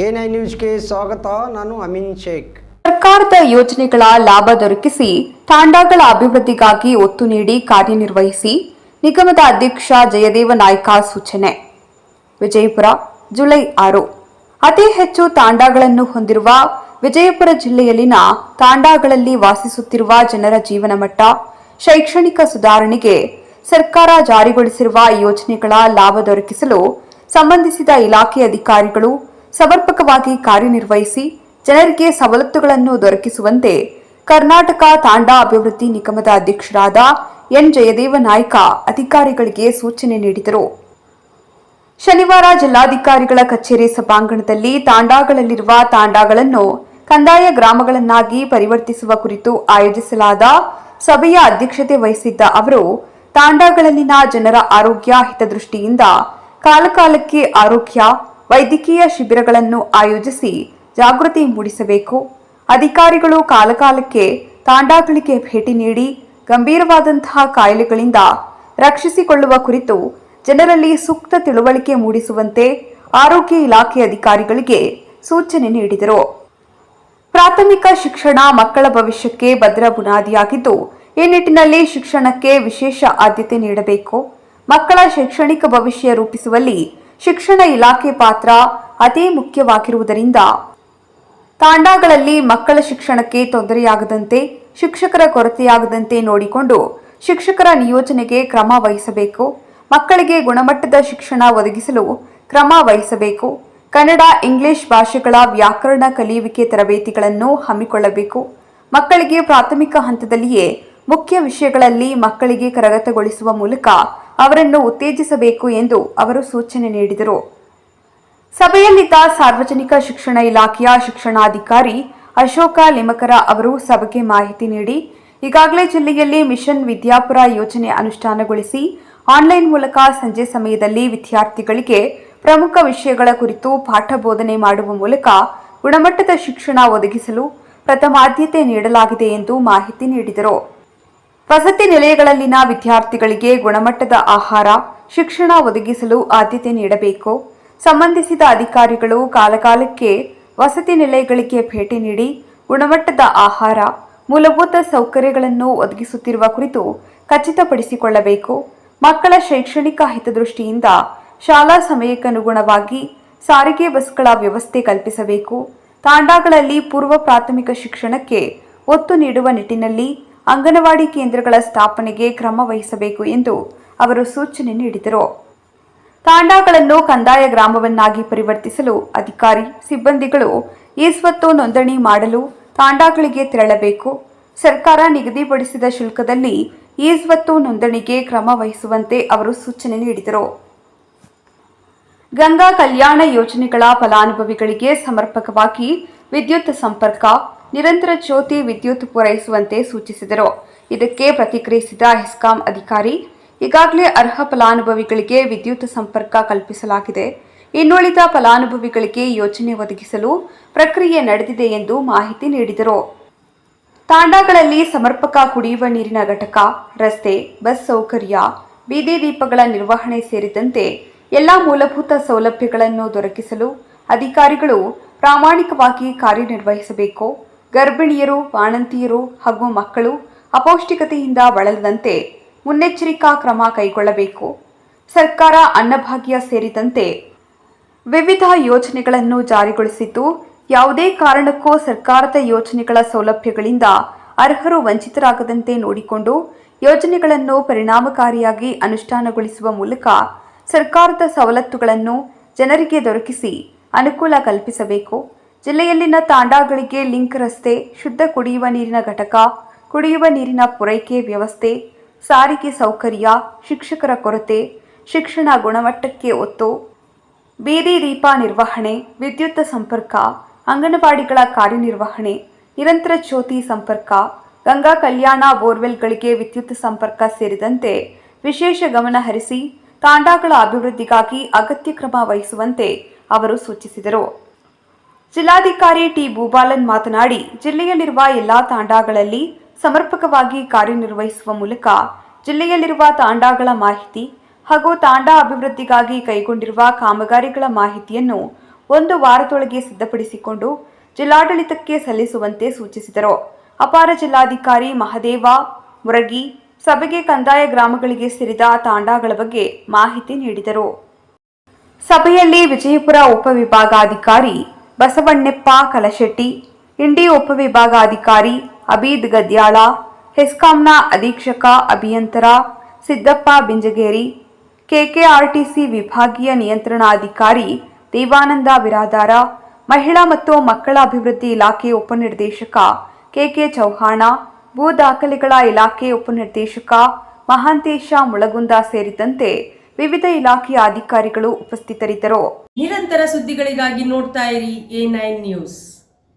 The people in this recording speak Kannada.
ಐ ನ್ಯೂಸ್ಗೆ ಸ್ವಾಗತ. ನಾನು ಅಮಿನ್ ಶೇಖ್. ಸರ್ಕಾರದ ಯೋಜನೆಗಳ ಲಾಭ ದೊರಕಿಸಿ ತಾಂಡಾಗಳ ಅಭಿವೃದ್ಧಿಗಾಗಿ ಒತ್ತು ನೀಡಿ ಕಾರ್ಯನಿರ್ವಹಿಸಿ ನಿಗಮದ ಅಧ್ಯಕ್ಷ ಜಯದೇವ ನಾಯ್ಕ ಸೂಚನೆ. ವಿಜಯಪುರ, ಜುಲೈ ಆರು. ಅತಿ ಹೆಚ್ಚು ತಾಂಡಾಗಳನ್ನು ಹೊಂದಿರುವ ವಿಜಯಪುರ ಜಿಲ್ಲೆಯಲ್ಲಿನ ತಾಂಡಾಗಳಲ್ಲಿ ವಾಸಿಸುತ್ತಿರುವ ಜನರ ಜೀವನ ಮಟ್ಟ, ಶೈಕ್ಷಣಿಕ ಸುಧಾರಣೆಗೆ ಸರ್ಕಾರ ಜಾರಿಗೊಳಿಸಿರುವ ಯೋಜನೆಗಳ ಲಾಭ ದೊರಕಿಸಲು ಸಂಬಂಧಿಸಿದ ಇಲಾಖೆ ಅಧಿಕಾರಿಗಳು ಸಮರ್ಪಕವಾಗಿ ಕಾರ್ಯನಿರ್ವಹಿಸಿ ಜನರಿಗೆ ಸವಲತ್ತುಗಳನ್ನು ದೊರಕಿಸುವಂತೆ ಕರ್ನಾಟಕ ತಾಂಡಾ ಅಭಿವೃದ್ಧಿ ನಿಗಮದ ಅಧ್ಯಕ್ಷರಾದ ಎನ್ ಜಯದೇವ ನಾಯ್ಕ ಅಧಿಕಾರಿಗಳಿಗೆ ಸೂಚನೆ ನೀಡಿದರು. ಶನಿವಾರ ಜಿಲ್ಲಾಧಿಕಾರಿಗಳ ಕಚೇರಿ ಸಭಾಂಗಣದಲ್ಲಿ ತಾಂಡಾಗಳಲ್ಲಿರುವ ತಾಂಡಾಗಳನ್ನು ಕಂದಾಯ ಗ್ರಾಮಗಳನ್ನಾಗಿ ಪರಿವರ್ತಿಸುವ ಕುರಿತು ಆಯೋಜಿಸಲಾದ ಸಭೆಯ ಅಧ್ಯಕ್ಷತೆ ವಹಿಸಿದ್ದ ಅವರು, ತಾಂಡಾಗಳಲ್ಲಿನ ಜನರ ಆರೋಗ್ಯ ಹಿತದೃಷ್ಟಿಯಿಂದ ಕಾಲಕಾಲಕ್ಕೆ ಆರೋಗ್ಯ ವೈದ್ಯಕೀಯ ಶಿಬಿರಗಳನ್ನು ಆಯೋಜಿಸಿ ಜಾಗೃತಿ ಮೂಡಿಸಬೇಕು. ಅಧಿಕಾರಿಗಳು ಕಾಲಕಾಲಕ್ಕೆ ತಾಂಡಾಗಳಿಗೆ ಭೇಟಿ ನೀಡಿ ಗಂಭೀರವಾದಂತಹ ಕಾಯಿಲೆಗಳಿಂದ ರಕ್ಷಿಸಿಕೊಳ್ಳುವ ಕುರಿತು ಜನರಲ್ಲಿ ಸೂಕ್ತ ತಿಳುವಳಿಕೆ ಮೂಡಿಸುವಂತೆ ಆರೋಗ್ಯ ಇಲಾಖೆ ಅಧಿಕಾರಿಗಳಿಗೆ ಸೂಚನೆ ನೀಡಿದರು. ಪ್ರಾಥಮಿಕ ಶಿಕ್ಷಣ ಮಕ್ಕಳ ಭವಿಷ್ಯಕ್ಕೆ ಭದ್ರ ಬುನಾದಿಯಾಗಿದ್ದು, ಈ ನಿಟ್ಟಿನಲ್ಲಿ ಶಿಕ್ಷಣಕ್ಕೆ ವಿಶೇಷ ಆದ್ಯತೆ ನೀಡಬೇಕು. ಮಕ್ಕಳ ಶೈಕ್ಷಣಿಕ ಭವಿಷ್ಯ ರೂಪಿಸುವಲ್ಲಿ ಶಿಕ್ಷಣ ಇಲಾಖೆ ಪಾತ್ರ ಅತೀ ಮುಖ್ಯವಾಗಿರುವುದರಿಂದ. ತಾಂಡಾಗಳಲ್ಲಿ ಮಕ್ಕಳ ಶಿಕ್ಷಣಕ್ಕೆ ತೊಂದರೆಯಾಗದಂತೆ, ಶಿಕ್ಷಕರ ಕೊರತೆಯಾಗದಂತೆ ನೋಡಿಕೊಂಡು ಶಿಕ್ಷಕರ ನಿಯೋಜನೆಗೆ ಕ್ರಮ ವಹಿಸಬೇಕು. ಮಕ್ಕಳಿಗೆ ಗುಣಮಟ್ಟದ ಶಿಕ್ಷಣ ಒದಗಿಸಲು ಕ್ರಮ ವಹಿಸಬೇಕು. ಕನ್ನಡ, ಇಂಗ್ಲಿಷ್ ಭಾಷೆಗಳ ವ್ಯಾಕರಣ ಕಲಿಯುವಿಕೆ ತರಬೇತಿಗಳನ್ನು ಹಮ್ಮಿಕೊಳ್ಳಬೇಕು. ಮಕ್ಕಳಿಗೆ ಪ್ರಾಥಮಿಕ ಹಂತದಲ್ಲಿಯೇ ಮುಖ್ಯ ವಿಷಯಗಳಲ್ಲಿ ಮಕ್ಕಳಿಗೆ ಕರಗತಗೊಳಿಸುವ ಮೂಲಕ ಅವರನ್ನು ಉತ್ತೇಜಿಸಬೇಕು ಎಂದು ಅವರು ಸೂಚನೆ ನೀಡಿದರು. ಸಭೆಯಲ್ಲಿದ್ದ ಸಾರ್ವಜನಿಕ ಶಿಕ್ಷಣ ಇಲಾಖೆಯ ಶಿಕ್ಷಣಾಧಿಕಾರಿ ಅಶೋಕ ಲಿಮಕರ ಅವರು ಸಭೆಗೆ ಮಾಹಿತಿ ನೀಡಿ, ಈಗಾಗಲೇ ಜಿಲ್ಲೆಯಲ್ಲಿ ಮಿಷನ್ ವಿದ್ಯಾಪುರ ಯೋಜನೆ ಅನುಷ್ಠಾನಗೊಳಿಸಿ, ಆನ್ಲೈನ್ ಮೂಲಕ ಸಂಜೆ ಸಮಯದಲ್ಲಿ ವಿದ್ಯಾರ್ಥಿಗಳಿಗೆ ಪ್ರಮುಖ ವಿಷಯಗಳ ಕುರಿತು ಪಾಠ ಬೋಧನೆ ಮಾಡುವ ಮೂಲಕ ಗುಣಮಟ್ಟದ ಶಿಕ್ಷಣ ಒದಗಿಸಲು ಪ್ರಥಮಾದ್ಯತೆ ನೀಡಲಾಗಿದೆ ಎಂದು ಮಾಹಿತಿ ನೀಡಿದರು. ವಸತಿ ನಿಲಯಗಳಲ್ಲಿನ ವಿದ್ಯಾರ್ಥಿಗಳಿಗೆ ಗುಣಮಟ್ಟದ ಆಹಾರ, ಶಿಕ್ಷಣ ಒದಗಿಸಲು ಆದ್ಯತೆ ನೀಡಬೇಕು. ಸಂಬಂಧಿಸಿದ ಅಧಿಕಾರಿಗಳು ಕಾಲಕಾಲಕ್ಕೆ ವಸತಿ ನಿಲಯಗಳಿಗೆ ಭೇಟಿ ನೀಡಿ ಗುಣಮಟ್ಟದ ಆಹಾರ, ಮೂಲಭೂತ ಸೌಕರ್ಯಗಳನ್ನು ಒದಗಿಸುತ್ತಿರುವ ಕುರಿತು ಖಚಿತಪಡಿಸಿಕೊಳ್ಳಬೇಕು. ಮಕ್ಕಳ ಶೈಕ್ಷಣಿಕ ಹಿತದೃಷ್ಟಿಯಿಂದ ಶಾಲಾ ಸಮಯಕ್ಕನುಗುಣವಾಗಿ ಸಾರಿಗೆ ಬಸ್ಗಳ ವ್ಯವಸ್ಥೆ ಕಲ್ಪಿಸಬೇಕು. ತಾಂಡಾಗಳಲ್ಲಿ ಪೂರ್ವ ಪ್ರಾಥಮಿಕ ಶಿಕ್ಷಣಕ್ಕೆ ಒತ್ತು ನೀಡುವ ನಿಟ್ಟಿನಲ್ಲಿ ಅಂಗನವಾಡಿ ಕೇಂದ್ರಗಳ ಸ್ಥಾಪನೆಗೆ ಕ್ರಮ ವಹಿಸಬೇಕು ಎಂದು ಅವರು ಸೂಚನೆ ನೀಡಿದರು. ತಾಂಡಾಗಳನ್ನು ಕಂದಾಯ ಗ್ರಾಮವನ್ನಾಗಿ ಪರಿವರ್ತಿಸಲು ಅಧಿಕಾರಿ, ಸಿಬ್ಬಂದಿಗಳು ಈ ಸ್ವತ್ತು ನೋಂದಣಿ ಮಾಡಲು ತಾಂಡಾಗಳಿಗೆ ತೆರಳಬೇಕು. ಸರ್ಕಾರ ನಿಗದಿಪಡಿಸಿದ ಶುಲ್ಕದಲ್ಲಿ ಈ ಸ್ವತ್ತು ನೋಂದಣಿಗೆ ಕ್ರಮ ವಹಿಸುವಂತೆ ಅವರು ಸೂಚನೆ ನೀಡಿದರು. ಗಂಗಾ ಕಲ್ಯಾಣ ಯೋಜನೆಗಳ ಫಲಾನುಭವಿಗಳಿಗೆ ಸಮರ್ಪಕವಾಗಿ ವಿದ್ಯುತ್ ಸಂಪರ್ಕ ನಿರಂತರ ಜ್ಯೋತಿ ವಿದ್ಯುತ್ ಪೂರೈಸುವಂತೆ ಸೂಚಿಸಿದರು. ಇದಕ್ಕೆ ಪ್ರತಿಕ್ರಿಯಿಸಿದ ಹೆಸ್ಕಾಂ ಅಧಿಕಾರಿ, ಈಗಾಗಲೇ ಅರ್ಹ ಫಲಾನುಭವಿಗಳಿಗೆ ವಿದ್ಯುತ್ ಸಂಪರ್ಕ ಕಲ್ಪಿಸಲಾಗಿದೆ. ಇನ್ನುಳಿದ ಫಲಾನುಭವಿಗಳಿಗೆ ಯೋಜನೆ ಒದಗಿಸಲು ಪ್ರಕ್ರಿಯೆ ನಡೆದಿದೆ ಎಂದು ಮಾಹಿತಿ ನೀಡಿದರು. ತಾಂಡಾಗಳಲ್ಲಿ ಸಮರ್ಪಕ ಕುಡಿಯುವ ನೀರಿನ ಘಟಕ, ರಸ್ತೆ, ಬಸ್ ಸೌಕರ್ಯ, ಬೀದಿ ದೀಪಗಳ ನಿರ್ವಹಣೆ ಸೇರಿದಂತೆ ಎಲ್ಲ ಮೂಲಭೂತ ಸೌಲಭ್ಯಗಳನ್ನು ದೊರಕಿಸಲು ಅಧಿಕಾರಿಗಳು ಪ್ರಾಮಾಣಿಕವಾಗಿ ಕಾರ್ಯನಿರ್ವಹಿಸಬೇಕು. ಗರ್ಭಿಣಿಯರು ಬಾಣಂತಿಯರು ಹಾಗೂ ಮಕ್ಕಳು ಅಪೌಷ್ಟಿಕತೆಯಿಂದ ಬಳಲದಂತೆ ಮುನ್ನೆಚ್ಚರಿಕಾ ಕ್ರಮ ಕೈಗೊಳ್ಳಬೇಕು. ಸರ್ಕಾರ ಅನ್ನಭಾಗ್ಯ ಸೇರಿದಂತೆ ವಿವಿಧ ಯೋಜನೆಗಳನ್ನು ಜಾರಿಗೊಳಿಸಿದ್ದು, ಯಾವುದೇ ಕಾರಣಕ್ಕೂ ಸರ್ಕಾರದ ಯೋಜನೆಗಳ ಸೌಲಭ್ಯಗಳಿಂದ ಅರ್ಹರು ವಂಚಿತರಾಗದಂತೆ ನೋಡಿಕೊಂಡು ಯೋಜನೆಗಳನ್ನು ಪರಿಣಾಮಕಾರಿಯಾಗಿ ಅನುಷ್ಠಾನಗೊಳಿಸುವ ಮೂಲಕ ಸರ್ಕಾರದ ಸವಲತ್ತುಗಳನ್ನು ಜನರಿಗೆ ದೊರಕಿಸಿ ಅನುಕೂಲ ಕಲ್ಪಿಸಬೇಕು. ಜಿಲ್ಲೆಯಲ್ಲಿನ ತಾಂಡಾಗಳಿಗೆ ಲಿಂಕ್ ರಸ್ತೆ, ಶುದ್ಧ ಕುಡಿಯುವ ನೀರಿನ ಘಟಕ, ಕುಡಿಯುವ ನೀರಿನ ಪೂರೈಕೆ ವ್ಯವಸ್ಥೆ, ಸಾರಿಗೆ ಸೌಕರ್ಯ, ಶಿಕ್ಷಕರ ಕೊರತೆ, ಶಿಕ್ಷಣ ಗುಣಮಟ್ಟಕ್ಕೆ ಒತ್ತು, ಬೀದಿ ದೀಪ ನಿರ್ವಹಣೆ, ವಿದ್ಯುತ್ ಸಂಪರ್ಕ, ಅಂಗನವಾಡಿಗಳ ಕಾರ್ಯನಿರ್ವಹಣೆ, ನಿರಂತರ ಜ್ಯೋತಿ ಸಂಪರ್ಕ, ಗಂಗಾ ಕಲ್ಯಾಣ ಬೋರ್ವೆಲ್ಗಳಿಗೆ ವಿದ್ಯುತ್ ಸಂಪರ್ಕ ಸೇರಿದಂತೆ ವಿಶೇಷ ಗಮನ ಹರಿಸಿ ತಾಂಡಾಗಳ ಅಭಿವೃದ್ಧಿಗಾಗಿ ಅಗತ್ಯ ಕ್ರಮ ವಹಿಸುವಂತೆ ಅವರು ಸೂಚಿಸಿದರು. ಜಿಲ್ಲಾಧಿಕಾರಿ ಟಿ ಭೂಬಾಲನ್ ಮಾತನಾಡಿ, ಜಿಲ್ಲೆಯಲ್ಲಿರುವ ಎಲ್ಲಾ ತಾಂಡಾಗಳಲ್ಲಿ ಸಮರ್ಪಕವಾಗಿ ಕಾರ್ಯನಿರ್ವಹಿಸುವ ಮೂಲಕ ಜಿಲ್ಲೆಯಲ್ಲಿರುವ ತಾಂಡಾಗಳ ಮಾಹಿತಿ ಹಾಗೂ ತಾಂಡಾ ಅಭಿವೃದ್ಧಿಗಾಗಿ ಕೈಗೊಂಡಿರುವ ಕಾಮಗಾರಿಗಳ ಮಾಹಿತಿಯನ್ನು ಒಂದು ವಾರದೊಳಗೆ ಸಿದ್ಧಪಡಿಸಿಕೊಂಡು ಜಿಲ್ಲಾಡಳಿತಕ್ಕೆ ಸಲ್ಲಿಸುವಂತೆ ಸೂಚಿಸಿದರು. ಅಪಾರ ಜಿಲ್ಲಾಧಿಕಾರಿ ಮಹದೇವ ಮುರಗಿ ಸಭೆಗೆ ಕಂದಾಯ ಗ್ರಾಮಗಳಿಗೆ ಸೇರಿದ ತಾಂಡಾಗಳ ಬಗ್ಗೆ ಮಾಹಿತಿ ನೀಡಿದರು. ಸಭೆಯಲ್ಲಿ ವಿಜಯಪುರ ಉಪವಿಭಾಗಾಧಿಕಾರಿ ಬಸವಣ್ಣಪ್ಪ ಕಲಶೆಟ್ಟಿ ಇಂಡಿ ಉಪವಿಭಾಗಾಧಿಕಾರಿ ಅಬೀದ್ ಗದ್ಯಾಳ, ಹೆಸ್ಕಾಂನ ಅಧೀಕ್ಷಕ ಅಭಿಯಂತರ ಸಿದ್ದಪ್ಪ ಬಿಂಜಗೇರಿ, ಕೆಕೆಆರ್ಟಿಸಿ ವಿಭಾಗೀಯ ನಿಯಂತ್ರಣಾಧಿಕಾರಿ ದೇವಾನಂದ ಬಿರಾದಾರ, ಮಹಿಳಾ ಮತ್ತು ಮಕ್ಕಳ ಅಭಿವೃದ್ಧಿ ಇಲಾಖೆ ಉಪನಿರ್ದೇಶಕ ಕೆಕೆ ಚೌಹಾಣ, ಭೂ ದಾಖಲೆಗಳ ಇಲಾಖೆ ಉಪನಿರ್ದೇಶಕ ಮಹಾಂತೇಶ ಮುಳಗುಂದ ಸೇರಿದಂತೆ ವಿವಿಧ ಇಲಾಖೆಯ ಅಧಿಕಾರಿಗಳು ಉಪಸ್ಥಿತರಿದ್ದರು. ನಿರಂತರ ಸುದ್ದಿಗಳಿಗಾಗಿ ನೋಡ್ತಾ ಇರಿ ಎ ನೈನ್ ನ್ಯೂಸ್.